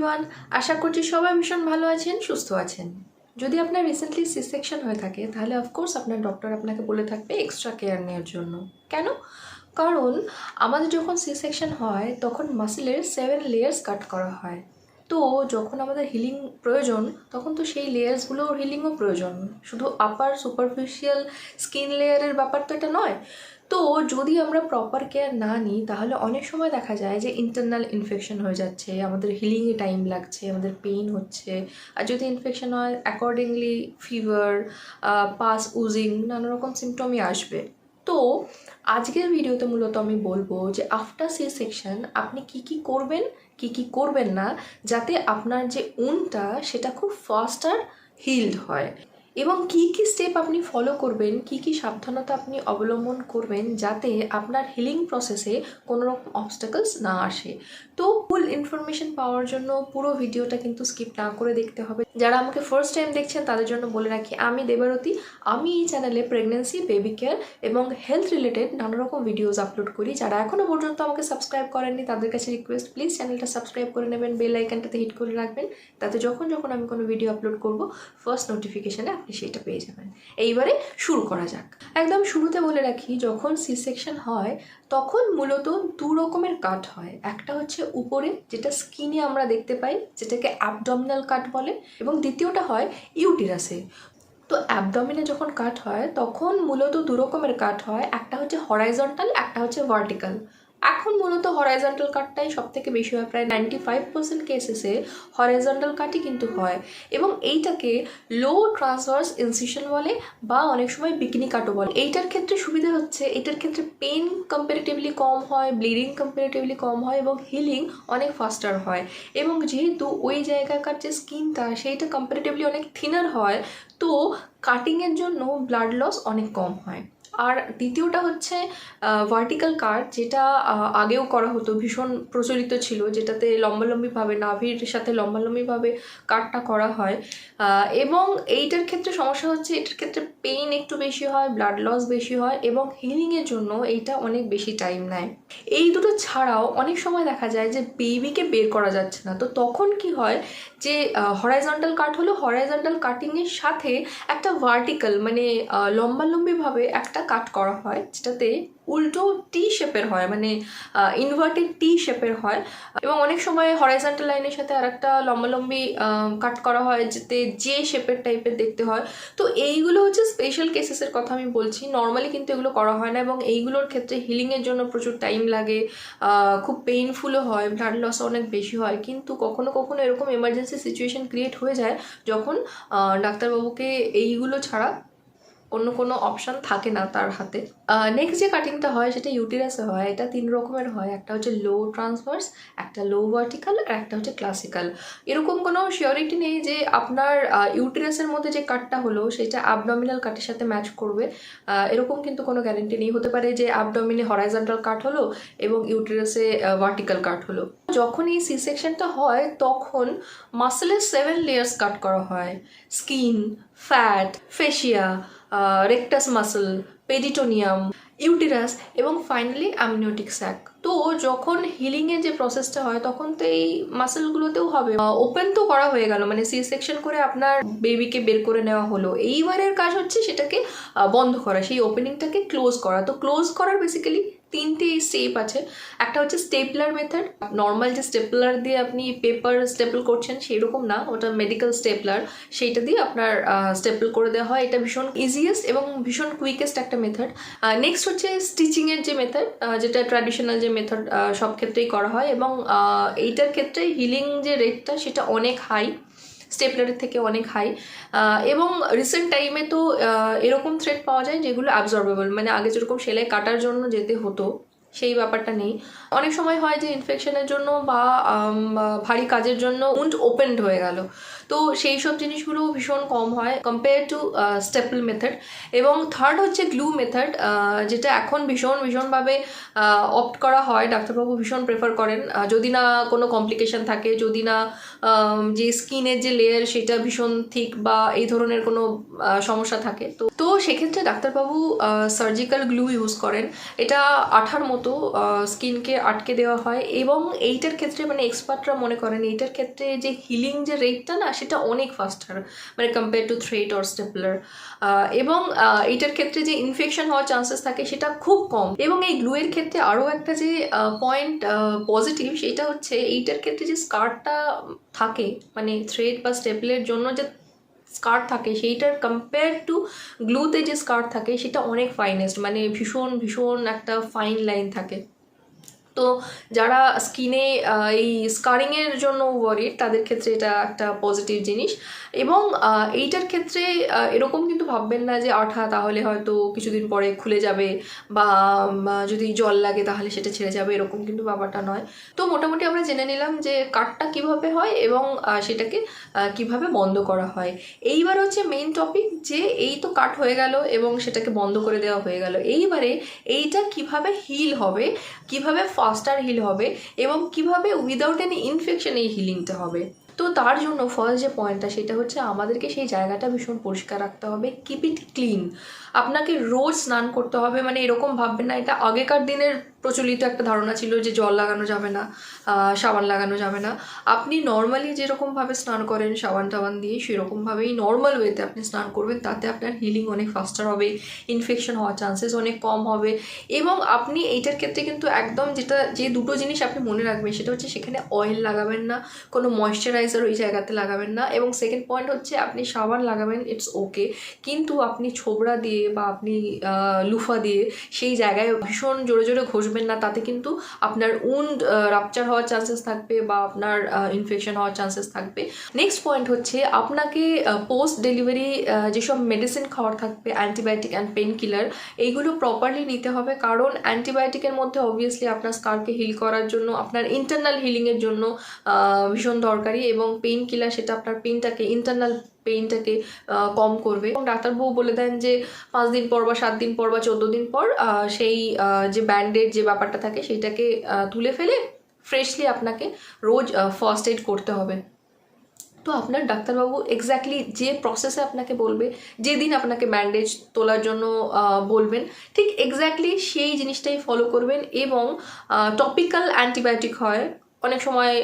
Everyone আশা করছি সবাই ভীষণ ভালো আছেন, সুস্থ আছেন। যদি আপনার রিসেন্টলি সি সেকশন হয়ে থাকে, তাহলে অফকোর্স আপনার ডক্টর আপনাকে বলে থাকবে এক্সট্রা কেয়ার নেওয়ার জন্য। কেন? কারণ আমাদের যখন সি সেকশন হয়, তখন মাসেলের সেভেন লেয়ার্স কাট করা হয়। তো যখন আমাদের হিলিং প্রয়োজন, তখন তো সেই লেয়ার্সগুলোর হিলিংও প্রয়োজন। শুধু আপার সুপারফিশিয়াল স্কিন লেয়ারের ব্যাপার তো এটা নয় তো যদি আমরা প্রপার কেয়ার না নিই, তাহলে অনেক সময় দেখা যায় যে ইন্টারনাল ইনফেকশন হয়ে যাচ্ছে, আমাদের হিলিংয়ে টাইম লাগছে, আমাদের পেইন হচ্ছে। আর যদি ইনফেকশন হয় অ্যাকর্ডিংলি ফিভার পাস উজিং নানা রকম সিমটমই আসবে। তো আজকের ভিডিওতে মূলত আমি বলব যে আফটার সি সেকশন আপনি কি কি করবেন, কি কি করবেন না, যাতে আপনার যে উনটা সেটা খুব ফাস্টার হিলড হয়। এবং কি কি স্টেপ আপনি ফলো করবেন, কি কি সাবধানতা আপনি অবলম্বন করবেন যাতে আপনার হিলিং প্রসেসে কোনো রকম অবস্টাকলস না আসে। তো ফুল ইনফরমেশন পাওয়ার জন্য পুরো ভিডিওটা কিন্তু স্কিপ না করে দেখতে হবে। যারা আমাকে ফার্স্ট টাইম দেখছেন, তাদের জন্য বলে রাখি, আমি দেবারতী। আমি এই চ্যানেলে প্রেগনেন্সি বেবি কেয়ার এবং হেলথ রিলেটেড নানা রকম ভিডিওস আপলোড করি। যারা এখনও পর্যন্ত আমাকে সাবস্ক্রাইব করেননি, তাদের কাছে রিকোয়েস্ট প্লিজ চ্যানেলটা সাবস্ক্রাইব করে নেবেন বেল আইকনটাতে হিট করে রাখবেন। তাতে যখন যখন আমি কোনো ভিডিও আপলোড করব ফার্স্ট নোটিফিকেশানে আপনি সেটা পেয়ে যাবেন। এইবারে শুরু করা যাক। একদম শুরুতে বলে রাখি, যখন সি সেকশন হয়, তখন মূলত দু রকমের কাট হয়। একটা হচ্ছে উপরে, যেটা স্কিনে আমরা দেখতে পাই, যেটাকে অ্যাবডমিনাল কাট বলে, এবং দ্বিতীয়টা হয় ইউটিরাসে তো অ্যাবডমিনে যখন কাট হয়, তখন মূলত দু রকমের কাট হয়। একটা হচ্ছে হরাইজন্টাল একটা হচ্ছে ভার্টিক্যাল এখন মূলত হরাইজন্টাল কাটটাই সব থেকে বেশি হয়, প্রায় নাইনটি ফাইভ পার্সেন্ট কেসেসে হরাইজন্টাল কাটই কিন্তু হয়। এবং এইটাকে লো ট্রান্সভার্স ইনসিশন বলে বা অনেক সময় বিকিনি কাটও বলে। এইটার ক্ষেত্রে সুবিধা হচ্ছে, এটার ক্ষেত্রে পেন কম্পারেটিভলি কম হয় ব্লিডিং কম্পারেটিভলি কম হয় এবং হিলিং অনেক ফাস্টার হয়। এবং যেহেতু ওই জায়গাকার যে স্কিনটা সেইটা কম্পারেটিভলি অনেক থিনার হয়, তো কাটিংয়ের জন্য ব্লাড লস অনেক কম হয়। আর দ্বিতীয়টা হচ্ছে ভার্টিক্যাল কাট যেটা আগেও করা হতো, ভীষণ প্রচলিত ছিল, যেটাতে লম্বালম্বিভাবে, নাভির সাথে লম্বালম্বিভাবে কাটটা করা হয়। এবং এইটার ক্ষেত্রে সমস্যা হচ্ছে, এটার ক্ষেত্রে পেইন একটু বেশি হয় ব্লাড লস বেশি হয়, এবং হিলিংয়ের জন্য এইটা অনেক বেশি টাইম নেয়। এই দুটো ছাড়াও অনেক সময় দেখা যায় যে বেবিকে বের করা যাচ্ছে না। তো তখন কি হয় যে হরাইজন্টাল কাট হলো হরাইজন্টাল কাটিংয়ের সাথে একটা ভার্টিক্যাল মানে লম্বালম্বিভাবে একটা কাট করা হয়, যেটাতে উল্টো টি শেপের হয় মানে ইনভার্টেড টি শেপের হয়। এবং অনেক সময় হরাইজন্টাল লাইনের সাথে আর একটা লম্বালম্বি কাট করা হয়, যেতে যে শেপের টাইপের দেখতে হয়। তো এইগুলো হচ্ছে স্পেশাল কেসেসের কথা আমি বলছি। নর্মালি কিন্তু এগুলো করা হয় না এবং এইগুলোর ক্ষেত্রে হিলিংয়ের জন্য প্রচুর টাইম লাগে। খুব পেইনফুলও হয় ব্লাড লস অনেক বেশি হয়। কিন্তু কখনো কখনো এরকম এমার্জেন্সি সিচুয়েশন ক্রিয়েট হয়ে যায়, যখন ডাক্তারবাবুকে এইগুলো ছাড়া অন্য কোনো অপশান থাকে না তার হাতে। নেক্সট যে কাটিংটা হয় সেটা ইউটিরাসে হয়, এটা তিন রকমের হয়। একটা হচ্ছে লো ট্রান্সভার্স একটা লো ভার্টিক্যাল আর একটা হচ্ছে ক্লাসিক্যাল এরকম কোনো শিওরিটি নেই যে আপনার ইউটিরাসের মধ্যে যে কাটটা হলো সেটা অ্যাবডমিনাল কাটের সাথে ম্যাচ করবে। এরকম কিন্তু কোনো গ্যারেন্টি নেই। হতে পারে যে অ্যাবডমিনে হরাইজন্টাল কাট হলো এবং ইউটিরাসে ভার্টিক্যাল কাট হলো। যখন এই সি সেকশনটা হয়, তখন মাসেলের সেভেন লেয়ার্স কাট করা হয়। Skin fat fascia rectus muscle peritoneum uterus এবং ফাইনালি অ্যামনিওটিক স্যাক তো যখন হিলিংয়ের যে প্রসেসটা হয়, তখন তো এই মাসেলগুলোতেও হবে। ওপেন তো করা হয়ে গেল মানে সি সেকশন করে আপনার বেবিকে বের করে নেওয়া হলো। এইবারের কাজ হচ্ছে সেটাকে বন্ধ করা, সেই ওপেনিংটাকে ক্লোজ করা। তো ক্লোজ করার বেসিক্যালি তিনটে স্টেপ আছে। একটা হচ্ছে স্টেপলার মেথড নর্মাল যে স্টেপলার দিয়ে আপনি পেপার স্টেপল করছেন সেই রকম না, ওটা মেডিকেল স্টেপলার সেইটা দিয়ে আপনার স্টেপল করে দেওয়া হয়। এটা ভীষণ ইজিয়েস্ট এবং ভীষণ কুইকেস্ট একটা মেথড নেক্সট হচ্ছে স্টিচিংয়ের যে মেথড যেটা ট্র্যাডিশনাল যে মেথড সব ক্ষেত্রেই করা হয় এবং এইটার ক্ষেত্রে হিলিং যে রেটটা সেটা অনেক হাই স্টেপলারের থেকে অনেক হাই এবং রিসেন্ট টাইমে তো এরকম থ্রেড পাওয়া যায় যেগুলো অ্যাবজর্বেবল মানে আগে যেরকম সেলাই কাটার জন্য যেতে হতো, সেই ব্যাপারটা নেই। অনেক সময় হয় যে ইনফেকশনের জন্য বা ভারী কাজের জন্য উন্ড ওপেন্ড হয়ে গেল। তো সেই সব জিনিসগুলো ভীষণ কম হয় কম্পেয়ার টু স্টেপল মেথড এবং থার্ড হচ্ছে গ্লু মেথড যেটা এখন ভীষণ, ভীষণভাবে অপ্ট করা হয়। ডাক্তারবাবু ভীষণ প্রেফার করেন। যদি না কোনো কমপ্লিকেশন থাকে, যদি না যে স্কিনের যে লেয়ার সেটা ভীষণ থিক বা এই ধরনের কোনো সমস্যা থাকে। তো তো সেক্ষেত্রে ডাক্তারবাবু সার্জিক্যাল গ্লু ইউজ করেন। এটা আঠার মতো স্কিনকে আটকে দেওয়া হয়। এবং এইটার ক্ষেত্রে মানে এক্সপার্টরা মনে করেন, এইটার ক্ষেত্রে যে হিলিং যে রেটটা না সেটা অনেক ফাস্টার মানে compare to thread or stapler এবং এটার ক্ষেত্রে যে ইনফেকশন হওয়ার চান্সেস থাকে সেটা খুব কম। এবং এই গ্লুয়ের ক্ষেত্রে আরও একটা যে পয়েন্ট পজিটিভ সেটা হচ্ছে এইটার ক্ষেত্রে যে স্কার্টটা থাকে মানে থ্রেড বা স্টেপলের জন্য যে স্কার্ট থাকে সেইটার কম্পেয়ার টু গ্লুতে যে স্কার্ট থাকে সেটা অনেক ফাইনেস্ট মানে ভীষণ ভীষণ একটা ফাইন লাইন থাকে। তো যারা স্কিনে এই স্কারিংয়ের জন্য ওয়ারিড তাদের ক্ষেত্রে এটা একটা পজিটিভ জিনিস। এবং এইটার ক্ষেত্রে এরকম কিন্তু ভাববেন না যে, আঠা, তাহলে হয়তো কিছুদিন পরে খুলে যাবে বা যদি জল লাগে তাহলে সেটা ছেড়ে যাবে, এরকম কিন্তু ব্যাপারটা নয়। তো মোটামুটি আমরা জেনে নিলাম যে, কাটটা কীভাবে হয় এবং সেটাকে কীভাবে বন্ধ করা হয়। এইবার হচ্ছে মেইন টপিক যে, এই তো কাট হয়ে গেল এবং সেটাকে বন্ধ করে দেওয়া হয়ে গেল। এইবারে এইটা কীভাবে হিল হবে, কীভাবে ফাস্টার হিল হবে এবং কীভাবে উইদাউট এনি ইনফেকশন এই হিলিংটা হবে। তো তার জন্য ফার্স্ট যে পয়েন্টটা সেটা হচ্ছে আমাদেরকে সেই জায়গাটা ভীষণ পরিষ্কার রাখতে হবে কিপ ইট ক্লিন আপনাকে রোজ স্নান করতে হবে মানে এরকম ভাববেন না, এটা আগেকার দিনের প্রচলিত একটা ধারণা ছিল যে জল লাগানো যাবে না সাবান লাগানো যাবে না। আপনি নর্মালি যেরকমভাবে স্নান করেন সাবান টাবান দিয়ে, সেরকমভাবেই নর্মাল ওয়েতে আপনি স্নান করবেন। তাতে আপনার হিলিং অনেক ফাস্টার হবে ইনফেকশন হওয়ার চান্সেস অনেক কম হবে। এবং আপনি এইটার ক্ষেত্রে কিন্তু একদম যেটা, যে দুটো জিনিস আপনি মনে রাখবেন, সেটা হচ্ছে সেখানে অয়েল লাগাবেন না, কোনো ময়শ্চারাইজার ওই জায়গাতে লাগাবেন না। এবং সেকেন্ড পয়েন্ট হচ্ছে আপনি সাবান লাগাবেন ইটস ওকে কিন্তু আপনি ছোবড়া দিয়ে বা আপনি লুফা দিয়ে সেই জায়গায় ভীষণ জোরে জোরে ঘষবেন না, তাতে কিন্তু আপনার উন্ড রাপচার হওয়ার চান্সেস থাকবে বা আপনার ইনফেকশন হওয়ার চান্সেস থাকবে। নেক্সট পয়েন্ট হচ্ছে আপনাকে পোস্ট ডেলিভারি যেসব মেডিসিন খাওয়ার থাকবে অ্যান্টিবায়োটিক অ্যান্ড পেন কিলার এইগুলো প্রপারলি নিতে হবে। কারণ অ্যান্টিবায়োটিকের মধ্যে অবভিয়াসলি আপনার স্কারকে হিল করার জন্য, আপনার ইন্টারনাল হিলিংয়ের জন্য ভীষণ দরকারি এবং পেন কিলার সেটা আপনার পেনটাকে ইন্টারনাল পেইনটাকে কম করবে। এবং ডাক্তারবাবু বলে দেন যে পাঁচ দিন পর বা সাত দিন পর বা চোদ্দ দিন পর সেই যে ব্যান্ডেড যে ব্যাপারটা থাকে সেইটাকে আহ, তুলে ফেলে ফ্রেশলি আপনাকে রোজ ফার্স্ট এড করতে হবে। তো আপনার ডাক্তারবাবু এক্স্যাক্টলি যে প্রসেসে আপনাকে বলবে যেদিন আপনাকে ব্যান্ডেজ তোলার জন্য বলবেন ঠিক এক্স্যাক্টলি সেই জিনিসটাই ফলো করবেন এবং টপিক্যাল অ্যান্টিবায়োটিক হয়। অনেক সময়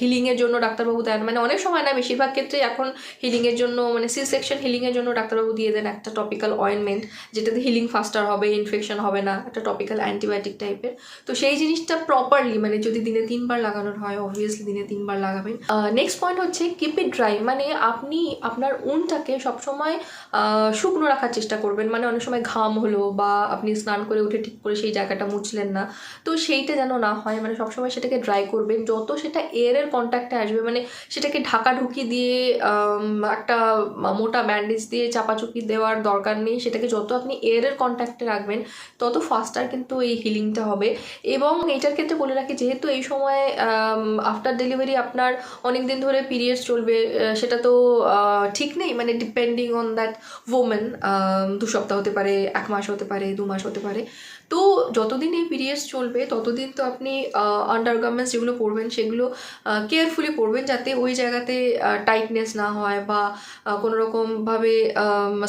হিলিংয়ের জন্য ডাক্তারবাবু দেন। মানে অনেক সময় না, বেশিরভাগ ক্ষেত্রে এখন হিলিংয়ের জন্য মানে সি সেকশন হিলিংয়ের জন্য ডাক্তারবাবু দিয়ে দেন একটা টপিক্যাল অয়েনমেন্ট যেটাতে হিলিং ফাস্টার হবে ইনফেকশন হবে না, একটা টপিক্যাল অ্যান্টিবায়োটিক টাইপের তো সেই জিনিসটা প্রপারলি মানে যদি দিনে তিনবার লাগানোর হয় অবভিয়াসলি দিনে তিনবার লাগাবেন। নেক্সট পয়েন্ট হচ্ছে কিপ ইট ড্রাই মানে আপনি আপনার উনটাকে সবসময় শুকনো রাখার চেষ্টা করবেন। মানে অনেক সময় ঘাম হলো বা আপনি স্নান করে উঠে ঠিক করে সেই জায়গাটা মুছলেন না, তো সেইটা যেন না হয়। মানে সবসময় সেটাকে ড্রাই করবেন, যত সেটা এয়ারের কন্ট্যাক্টে আসবে মানে সেটাকে ঢাকা ঢুকি দিয়ে একটা মোটা ব্যান্ডেজ দিয়ে চাপাচুপি দেওয়ার দরকার নেই, সেটাকে যত আপনি এয়ারের কন্ট্যাক্টে রাখবেন, তত ফাস্টার কিন্তু এই হিলিংটা হবে। এবং এটার ক্ষেত্রে বলে রাখি, যেহেতু এই সময় আফটার ডেলিভারি আপনার অনেক দিন ধরে পিরিয়ডস চলবে সেটা তো ঠিক নেই মানে ডিপেন্ডিং অন দ্যাট ওমেন দু সপ্তাহ হতে পারে, এক মাস হতে পারে, দু মাস হতে পারে। তো যতদিন এই পিরিয়ডস চলবে, ততদিন তো আপনি আন্ডার গার্মেন্টস যেগুলো পরবেন, সেগুলো কেয়ারফুলি পরবেন যাতে ওই জায়গাতে টাইটনেস না হয় বা কোনো রকমভাবে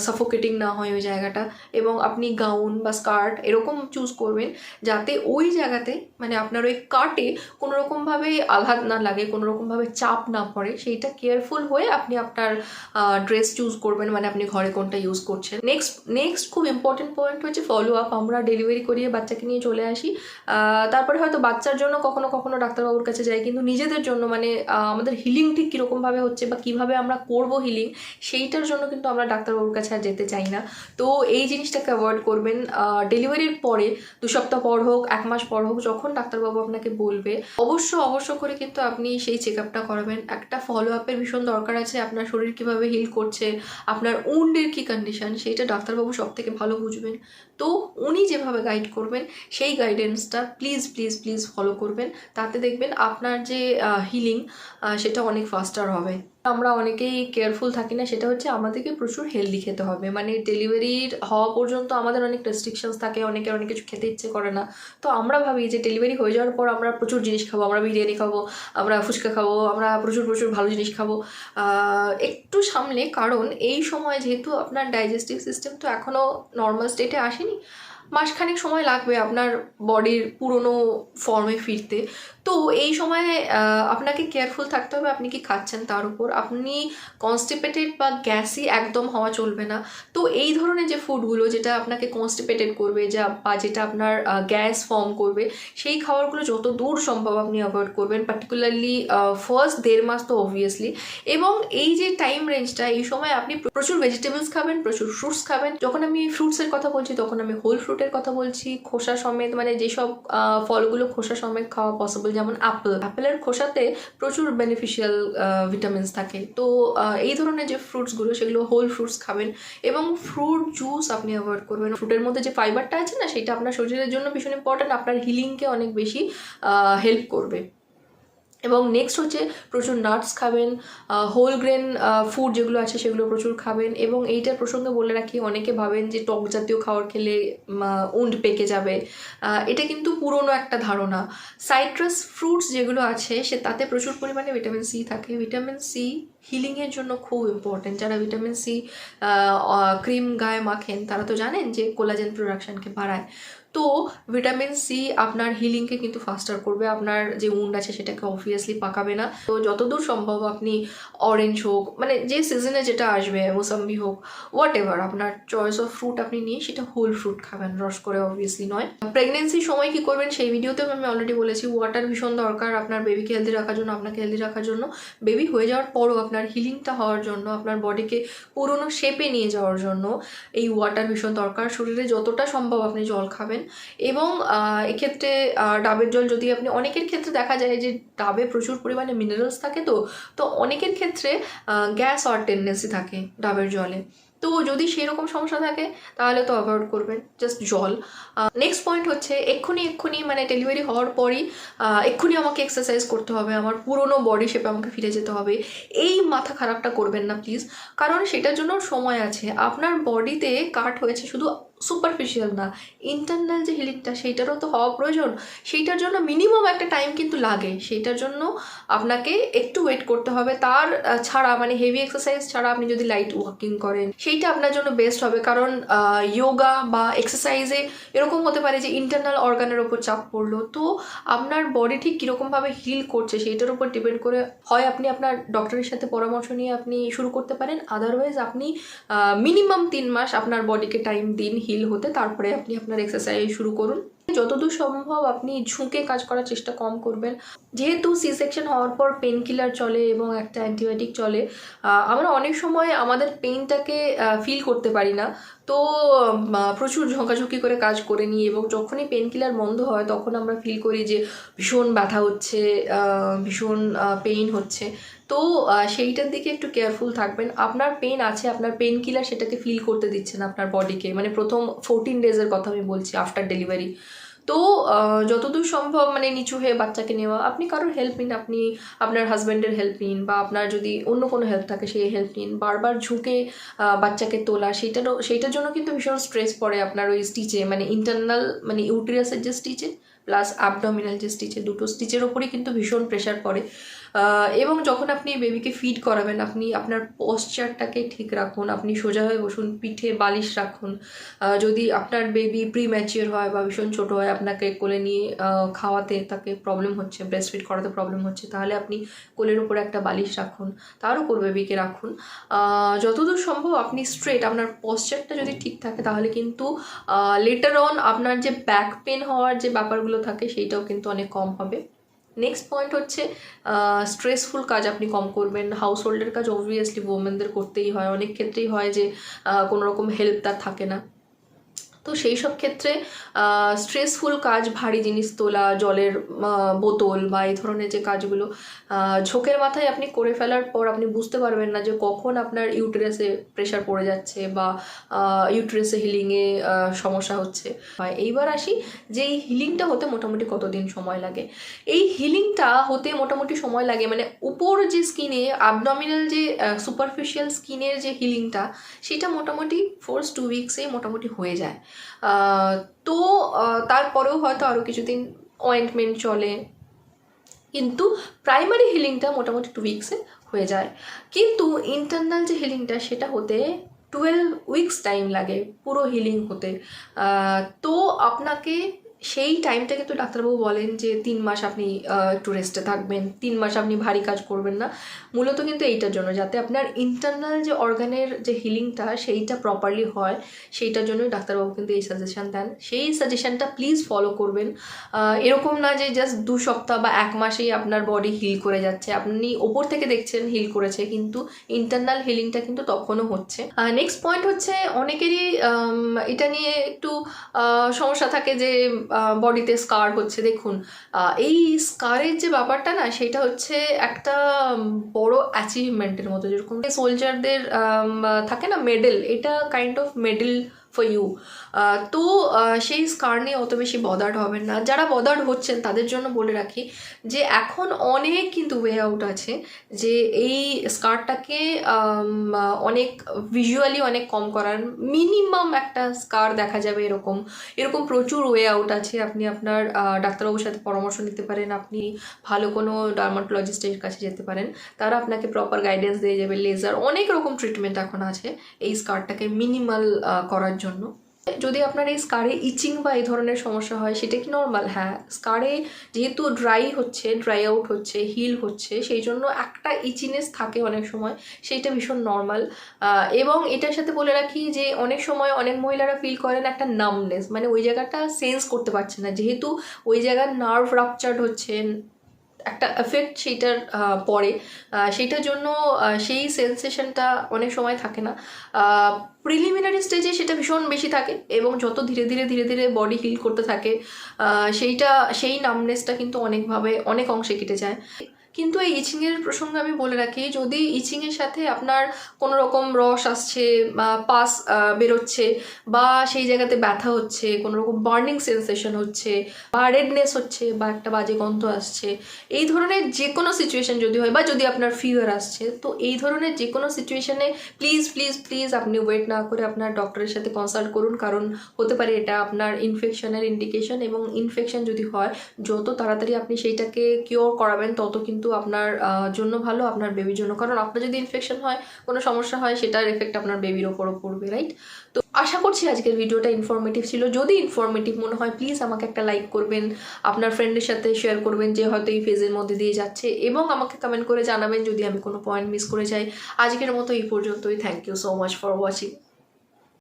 সাফোকেটিং না হয় ওই জায়গাটা। এবং আপনি গাউন বা স্কার্ট এরকম চুজ করবেন যাতে ওই জায়গাতে মানে আপনার ওই কাটে কোনো রকমভাবে আঘাত না লাগে কোনো রকমভাবে চাপ না পড়ে, সেইটা কেয়ারফুল হয়ে আপনি আপনার ড্রেস চুজ করবেন মানে আপনি ঘরে কোনটা ইউজ করছেন। নেক্সট নেক্সট খুব ইম্পর্টেন্ট পয়েন্ট হচ্ছে ফলো আপ আমরা ডেলিভারি করিয়ে বাচ্চাকে নিয়ে চলে আসি। তারপরে হয়তো বাচ্চার জন্য কখনো কখনো ডাক্তারবাবুর কাছে যাই, কিন্তু নিজেদের জন্য মানে আমাদের হিলিং ঠিক কীরকমভাবে হচ্ছে বা কীভাবে আমরা করব হিলিং সেইটার জন্য কিন্তু আমরা ডাক্তারবাবুর কাছে আর যেতে চাই না। তো এই জিনিসটাকে অ্যাভয়েড করবেন। ডেলিভারির পরে, দু সপ্তাহ পর হোক, এক মাস পর হোক, যখন ডাক্তারবাবু আপনাকে বলবে, অবশ্য অবশ্য করে কিন্তু আপনি সেই চেক আপটা করাবেন। একটা ফলো আপের ভীষণ দরকার আছে, আপনার শরীর কীভাবে হিল করছে, আপনার উন্ডের কী কন্ডিশন সেইটা ডাক্তারবাবু সব থেকে ভালো বুঝবেন। তো উনি যেভাবে গাইড করবেন, সেই গাইডেন্সটা প্লিজ প্লিজ প্লিজ ফলো করবেন। তাতে দেখবেন আপনার যে হিলিং সেটা অনেক ফাস্টার হবে। আমরা অনেকেই কেয়ারফুল থাকি না, সেটা হচ্ছে আমাদেরকে প্রচুর হেলদি খেতে হবে। মানে ডেলিভারির হওয়া পর্যন্ত আমাদের অনেক রেস্ট্রিকশনস থাকে, অনেকে অনেক কিছু খেতে ইচ্ছে করে না। তো আমরা ভাবি যে ডেলিভারি হয়ে যাওয়ার পর আমরা প্রচুর জিনিস খাব, আমরা বিরিয়ানি খাব, আমরা ফুচকা খাব, আমরা প্রচুর প্রচুর ভালো জিনিস খাব। একটু সামলে কারণ এই সময় যেহেতু আপনার ডাইজেস্টিভ সিস্টেম তো এখনও নর্মাল স্টেটে আসেনি মাসখানেক সময় লাগবে আপনার বডির পুরনো ফর্মে ফিরতে। তো এই সময়ে আপনাকে কেয়ারফুল থাকতে হবে, আপনি কি খাচ্ছেন তার উপর। আপনি কনস্টিপেটেড বা গ্যাসই একদম হওয়া চলবে না। তো এই ধরনের যে ফুডগুলো যেটা আপনাকে কনস্টিপেটেড করবে, যা, বা যেটা আপনার গ্যাস ফর্ম করবে, সেই খাবারগুলো যত দূর সম্ভব আপনি অ্যাভয়েড করবেন পার্টিকুলারলি ফার্স্ট দেড় মাস তো অবভিয়াসলি এবং এই যে টাইম রেঞ্জটা এই সময় আপনি প্রচুর ভেজিটেবলস খাবেন, প্রচুর ফ্রুটস খাবেন। যখন আমি ফ্রুটসের কথা বলছি, তখন আমি হোল ফ্রুটের কথা বলছি, খোসা সমেত মানে যেসব ফলগুলো খোসা সমেত খাওয়া পসিবল যেমন আপেল আপেলের খোসাতে প্রচুর বেনিফিশিয়াল ভিটামিনস থাকে। তো এই ধরনের যে ফ্রুটসগুলো সেগুলো হোল ফ্রুটস খাবেন এবং ফ্রুট জুস আপনি অ্যাভয়েড করবেন। ফ্রুটের মধ্যে যে ফাইবারটা আছে না, সেটা আপনার শরীরের জন্য ভীষণ ইম্পর্ট্যান্ট আপনার হিলিংকে অনেক বেশি হেল্প করবে। এবং নেক্সট হচ্ছে প্রচুর নাটস খাবেন হোল গ্রেন ফুড যেগুলো আছে সেগুলো প্রচুর খাবেন এবং এইটার প্রসঙ্গে বলে রাখি, অনেকে ভাবেন যে টক জাতীয় খাবার খেলে উন্ড পেকে যাবে। এটা কিন্তু পুরনো একটা ধারণা। সাইট্রাস ফ্রুটস যেগুলো আছে সে, তাতে প্রচুর পরিমাণে ভিটামিন সি থাকে। ভিটামিন সি হিলিংয়ের জন্য খুব ইম্পর্টেন্ট যারা ভিটামিন সি ক্রিম গায়ে মাখেন, তারা তো জানেন যে কোলাজেন প্রোডাকশনকে বাড়ায়। তো ভিটামিন সি আপনার হিলিংকে কিন্তু ফাস্টার করবে। আপনার যে উন্ড আছে সেটাকে অবভিয়াসলি পাকাবে না। তো যতদূর সম্ভব আপনি অরেঞ্জ হোক মানে যে সিজনে যেটা আসবে, মোসাম্বি হোক হোয়াট এভার আপনার চয়েস অফ ফ্রুট আপনি নিয়ে সেটা হোল ফ্রুট খাবেন, রস করে অবভিয়াসলি নয়। প্রেগনেন্সির সময় কি করবেন সেই ভিডিওতেও আমি অলরেডি বলেছি ওয়াটার ভীষণ দরকার আপনার বেবিকে হেলদি রাখার জন্য, আপনাকে হেলদি রাখার জন্য। বেবি হয়ে যাওয়ার পরও আপনার হিলিংটা হওয়ার জন্য, আপনার বডিকে পুরনো শেপে নিয়ে যাওয়ার জন্য এই ওয়াটার ভীষণ দরকার। শরীরে যতটা সম্ভব আপনি জল খাবেন। এবং এক্ষেত্রে ডাবের জল যদি আপনি অনেকের ক্ষেত্রে দেখা যায় যে ডাবে প্রচুর পরিমাণে মিনারেলস থাকে তো তো অনেকের ক্ষেত্রে গ্যাস হওয়ার টেন্ডেন্সি থাকে ডাবের জলে। তো যদি সেই রকম সমস্যা থাকে, তাহলে তো অ্যাভয়েড করবেন জাস্ট জল। নেক্সট পয়েন্ট হচ্ছে, এক্ষুনি এক্ষুনি মানে ডেলিভারি হওয়ার পরই এক্ষুনি আমাকে এক্সারসাইজ করতে হবে, আমার পুরনো বডি শেপে আমাকে ফিরে যেতে হবে। এই মাথা খারাপটা করবেন না প্লিজ কারণ সেটার জন্য সময় আছে। আপনার বডিতে কাট হয়েছে শুধু সুপারফিশিয়াল না। ইন্টারনাল যে হিলিংটা সেইটারও তো হওয়া প্রয়োজন। সেইটার জন্য মিনিমাম একটা টাইম কিন্তু লাগে। সেইটার জন্য আপনাকে একটু ওয়েট করতে হবে। তার ছাড়া মানে হেভি এক্সারসাইজ ছাড়া আপনি যদি লাইট ওয়াকিং করেন, সেইটা আপনার জন্য বেস্ট হবে। কারণ যোগা বা এক্সারসাইজে এরকম হতে পারে যে ইন্টারনাল অর্গানের ওপর চাপ পড়ল। তো আপনার বডি ঠিক কীরকমভাবে হিল করছে, সেইটার উপর ডিপেন্ড করে হয় আপনি আপনার ডক্টরের সাথে পরামর্শ নিয়ে আপনি শুরু করতে পারেন। আদারওয়াইজ আপনি মিনিমাম তিন মাস আপনার বডিকে টাইম দিন হিল হতে তারপরে আপনি আপনার এক্সারসাইজ শুরু করুন। যতদূর সম্ভব আপনি ঝুঁকে কাজ করার চেষ্টা কম করবেন। যেহেতু সি সেকশন হওয়ার পর পেন কিলার চলে এবং একটা অ্যান্টিবায়োটিক চলে আমরা অনেক সময় আমাদের পেনটাকে ফিল করতে পারি না। তো প্রচুর ঝোঁকাঝুঁকি করে কাজ করে নিই এবং যখনই পেন কিলার বন্ধ হয় তখন আমরা ফিল করি যে ভীষণ ব্যথা হচ্ছে ভীষণ পেইন হচ্ছে। তো সেইটার দিকে একটু কেয়ারফুল থাকবেন। আপনার পেন আছে, আপনার পেন কিলার সেটাকে ফিল করতে দিচ্ছে না আপনার বডিকে মানে প্রথম ফোরটিন ডেজের কথা আমি বলছি আফটার ডেলিভারি তো যতদূর সম্ভব মানে নিচু হয়ে বাচ্চাকে নেওয়া। আপনি কারোর হেল্প নিন, আপনি আপনার হাজব্যান্ডের হেল্প নিন বা আপনার যদি অন্য কোনো হেল্প থাকে সেই হেল্প নিন। বারবার ঝুঁকে বাচ্চাকে তোলা, সেইটারও, সেইটার জন্য কিন্তু ভীষণ স্ট্রেস পড়ে আপনার ওই স্টিচে মানে ইন্টারনাল মানে ইউটেরাসের যে স্টিচে প্লাস অ্যাবডোমিনাল যে স্টিচে দুটো স্টিচের ওপরেই কিন্তু ভীষণ প্রেশার পড়ে। এবং যখন আপনি বেবিকে ফিড করাবেন, আপনি আপনার পশ্চারটাকে ঠিক রাখুন, আপনি সোজা হয়ে বসুন, পিঠে বালিশ রাখুন। যদি আপনার বেবি প্রি ম্যাচিওর হয় বা ভীষণ ছোটো হয়, আপনাকে কোলে নিয়ে খাওয়াতে তাকে প্রবলেম হচ্ছে ব্রেস্ট ফিড করাতে প্রবলেম হচ্ছে, তাহলে আপনি কোলের উপরে একটা বালিশ রাখুন তার উপর বেবিকে রাখুন। যতদূর সম্ভব আপনি স্ট্রেট আপনার পশ্চারটা যদি ঠিক থাকে, তাহলে কিন্তু লেটার অন আপনার যে ব্যাক পেন হওয়ার যে ব্যাপারগুলো থাকে, সেইটাও কিন্তু অনেক কম হবে। নেক্সট পয়েন্ট হচ্ছে স্ট্রেসফুল কাজ আপনি কম করবেন। হাউস হোল্ডের কাজ অবভিয়াসলি ওমেনদের করতেই হয়। অনেক ক্ষেত্রেই হয় যে কোনো রকম হেল্প তার থাকে না। তো সেই সব ক্ষেত্রে স্ট্রেসফুল কাজ, ভারী জিনিস তোলা, জলের বোতল বা এই ধরনের যে কাজগুলো ঝোঁকের মাথায় আপনি করে ফেলার পর আপনি বুঝতে পারবেন না যে কখন আপনার ইউটেরাসে প্রেশার পড়ে যাচ্ছে বা ইউটেরাসে হিলিংয়ে সমস্যা হচ্ছে। এইবার আসি যে এই হিলিংটা হতে মোটামুটি কতদিন সময় লাগে? এই হিলিংটা হতে মোটামুটি সময় লাগে মানে উপর যে স্কিনে অ্যাবডমিনাল যে সুপারফিশিয়াল স্কিনের যে হিলিংটা সেটা মোটামুটি ফোর্স টু উইকসেই মোটামুটি হয়ে যায়। তো তারপরেও হয়তো আরও কিছুদিন অয়েন্টমেন্ট চলে। কিন্তু প্রাইমারি হিলিংটা মোটামুটি টু উইক্সে হয়ে যায়। কিন্তু ইন্টারনাল যে হিলিংটা সেটা হতে টুয়েলভ উইকস টাইম লাগে পুরো হিলিং হতে। তো আপনাকে সেই টাইমটা কিন্তু ডাক্তারবাবু বলেন যে তিন মাস আপনি একটু রেস্টে থাকবেন, তিন মাস আপনি ভারী কাজ করবেন না। মূলত কিন্তু এইটার জন্য, যাতে আপনার ইন্টারনাল যে অর্গানের যে হিলিংটা সেইটা প্রপারলি হয়, সেইটার জন্যই ডাক্তারবাবু কিন্তু এই সাজেশান দেন। সেই সাজেশানটা প্লিজ ফলো করবেন। এরকম না যে জাস্ট দু সপ্তাহ বা এক মাসেই আপনার বডি হিল করে যাচ্ছে। আপনি ওপর থেকে দেখছেন হিল করেছে, কিন্তু ইন্টারনাল হিলিংটা কিন্তু তখনও হচ্ছে। নেক্সট পয়েন্ট হচ্ছে, অনেকেরই এটা নিয়ে একটু সমস্যা থাকে যে বডিতে স্কার হচ্ছে, দেখুন। এই স্কারের যে ব্যাপারটা না, সেটা হচ্ছে একটা বড় অ্যাচিভমেন্টের মতো। যেরকম সোলজারদের থাকে না মেডেল এটা kind of medal for you তো সেই স্কার নিয়ে অত বেশি বদার্ড হবেন না। যারা বদার্ড হচ্ছেন, তাদের জন্য বলে রাখি যে, এখন অনেক কিন্তু ওয়ে আউট আছে যে, এই স্কারটাকে অনেক ভিজুয়ালি অনেক কম করার। মিনিমাম একটা স্কার দেখা যাবে এরকম। এরকম প্রচুর ওয়ে আউট আছে। আপনি আপনার ডাক্তারবাবুর সাথে পরামর্শ নিতে পারেন। আপনি ভালো কোনো ডার্মাটোলজিস্টের কাছে যেতে পারেন। তারা আপনাকে প্রপার গাইডেন্স দিয়ে যাবে। লেজার অনেক রকম ট্রিটমেন্ট এখন আছে। এই স্কারটাকে মিনিমাল করার জন্য। যদি আপনার এই স্কারে ইচিং বা এই ধরনের সমস্যা হয়, সেটা কি নর্মাল হ্যাঁ স্কারে যেহেতু ড্রাই হচ্ছে ড্রাই আউট হচ্ছে হিল হচ্ছে, সেই জন্য একটা ইচিনেস থাকে অনেক সময়, সেইটা ভীষণ নর্মাল এবং এটার সাথে বলে রাখি যে অনেক সময় অনেক মহিলারা ফিল করেন একটা নামনেস মানে ওই জায়গাটা সেন্স করতে পারছে না। যেহেতু ওই জায়গার নার্ভ রাপচার্ড হচ্ছে একটা এফেক্ট সেইটার পরে সেইটার জন্য সেই সেন্সেশনটা অনেক সময় থাকে না। প্রিলিমিনারি স্টেজে সেটা ভীষণ বেশি থাকে এবং যত ধীরে ধীরে ধীরে ধীরে বডি হিল করতে থাকে সেইটা, সেই নামনেসটা কিন্তু অনেকভাবে, অনেক অংশে কেটে যায়। কিন্তু এই ইচিংয়ের প্রসঙ্গে আমি বলে রাখি, যদি ইচিংয়ের সাথে আপনার কোনো রকম রস আসছে বা পাস বেরোচ্ছে বা সেই জায়গাতে ব্যথা হচ্ছে কোনো রকম বার্নিং সেন্সেশন হচ্ছে বা রেডনেস হচ্ছে বা একটা বাজে গন্ধ আসছে, এই ধরনের যে কোনো সিচুয়েশন যদি হয় বা যদি আপনার ফিভার আসছে, তো এই ধরনের যে কোনো সিচুয়েশানে প্লিজ প্লিজ প্লিজ আপনি ওয়েট না করে আপনার ডক্টরের সাথে কনসাল্ট করুন। কারণ হতে পারে এটা আপনার ইনফেকশনের ইন্ডিকেশন এবং ইনফেকশন যদি হয়, যত তাড়াতাড়ি আপনি সেইটাকে কিওর করাবেন, তত কিন্তু আপনার জন্য ভালো, আপনার বেবির জন্য। কারণ আপনার যদি ইনফেকশন হয়, কোনো সমস্যা হয়, সেটার এফেক্ট আপনার বেবির ওপরও পড়বে রাইট তো আশা করছি আজকের ভিডিওটা ইনফরমেটিভ ছিল। যদি ইনফরমেটিভ মনে হয় প্লিজ আমাকে একটা লাইক করবেন, আপনার ফ্রেন্ডের সাথে শেয়ার করবেন যে হয়তো এই ফেজের মধ্যে দিয়ে যাচ্ছে এবং আমাকে কমেন্ট করে জানাবেন যদি আমি কোনো পয়েন্ট মিস করে যাই। আজকের মতো এই পর্যন্তই। Thank you so much for watching